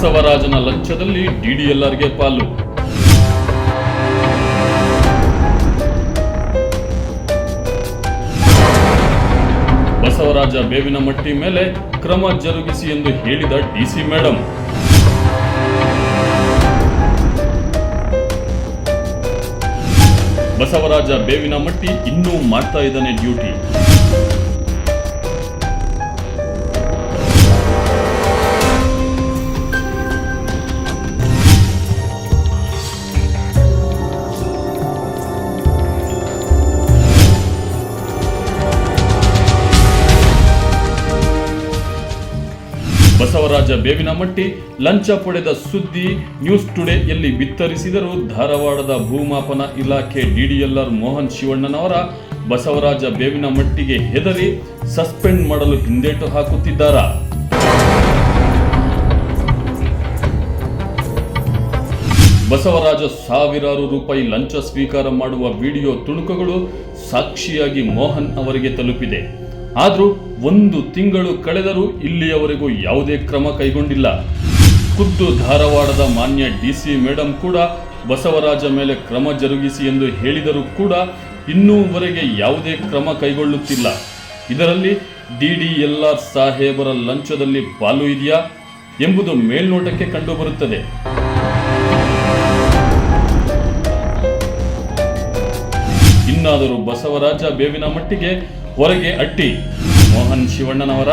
ಬಸವರಾಜನ ಲಂಚದಲ್ಲಿ ಡಿಡಿಎಲ್ಆರ್ಗೆ ಪಾಲು. ಬಸವರಾಜ ಬೇವಿನ ಮಟ್ಟಿ ಮೇಲೆ ಕ್ರಮ ಜರುಗಿಸಿ ಎಂದು ಹೇಳಿದ ಡಿಸಿ ಮೇಡಂ. ಬಸವರಾಜ ಬೇವಿನ ಮಟ್ಟಿ ಇನ್ನೂ ಮಾಡ್ತಾ ಇದ್ದಾನೆ ಡ್ಯೂಟಿ. ಬಸವರಾಜ ಬೇವಿನಮಟ್ಟಿ ಲಂಚ ಪಡೆದ ಸುದ್ದಿ ನ್ಯೂಸ್ ಟುಡೆಯಲ್ಲಿ ಬಿತ್ತರಿಸಿದರು ಧಾರವಾಡದ ಭೂಮಾಪನ ಇಲಾಖೆ ಡಿಡಿಎಲ್ಆರ್ ಮೋಹನ್ ಶಿವಣ್ಣನವರ. ಬಸವರಾಜ ಬೇವಿನ ಮಟ್ಟಿಗೆ ಹೆದರಿ ಸಸ್ಪೆಂಡ್ ಮಾಡಲು ಹಿಂದೇಟು ಹಾಕುತ್ತಿದ್ದಾರಾ. ಬಸವರಾಜ ಸಾವಿರಾರು ರೂಪಾಯಿ ಲಂಚ ಸ್ವೀಕಾರ ಮಾಡುವ ವಿಡಿಯೋ ತುಣುಕುಗಳು ಸಾಕ್ಷಿಯಾಗಿ ಮೋಹನ್ ಅವರಿಗೆ ತಲುಪಿದೆ. ಆದರೂ ಒಂದು ತಿಂಗಳು ಕಳೆದರೂ ಇಲ್ಲಿಯವರೆಗೂ ಯಾವುದೇ ಕ್ರಮ ಕೈಗೊಂಡಿಲ್ಲ. ಖುದ್ದು ಧಾರವಾಡದ ಮಾನ್ಯ ಡಿಸಿ ಮೇಡಂ ಕೂಡ ಬಸವರಾಜ ಮೇಲೆ ಕ್ರಮ ಜರುಗಿಸಿ ಎಂದು ಹೇಳಿದರೂ ಕೂಡ ಇನ್ನೂವರೆಗೆ ಯಾವುದೇ ಕ್ರಮ ಕೈಗೊಳ್ಳುತ್ತಿಲ್ಲ. ಇದರಲ್ಲಿ ಡಿ ಎಲ್ಆರ್ ಸಾಹೇಬರ ಲಂಚದಲ್ಲಿ ಪಾಲು ಇದೆಯಾ ಎಂಬುದು ಮೇಲ್ನೋಟಕ್ಕೆ ಕಂಡುಬರುತ್ತದೆ. ಇನ್ನಾದರೂ ಬಸವರಾಜ ಬೇವಿನ ಮಟ್ಟಿಗೆ ಹೊರಗೆ ಅಟ್ಟಿ ಮೋಹನ್ ಶಿವಣ್ಣನವರ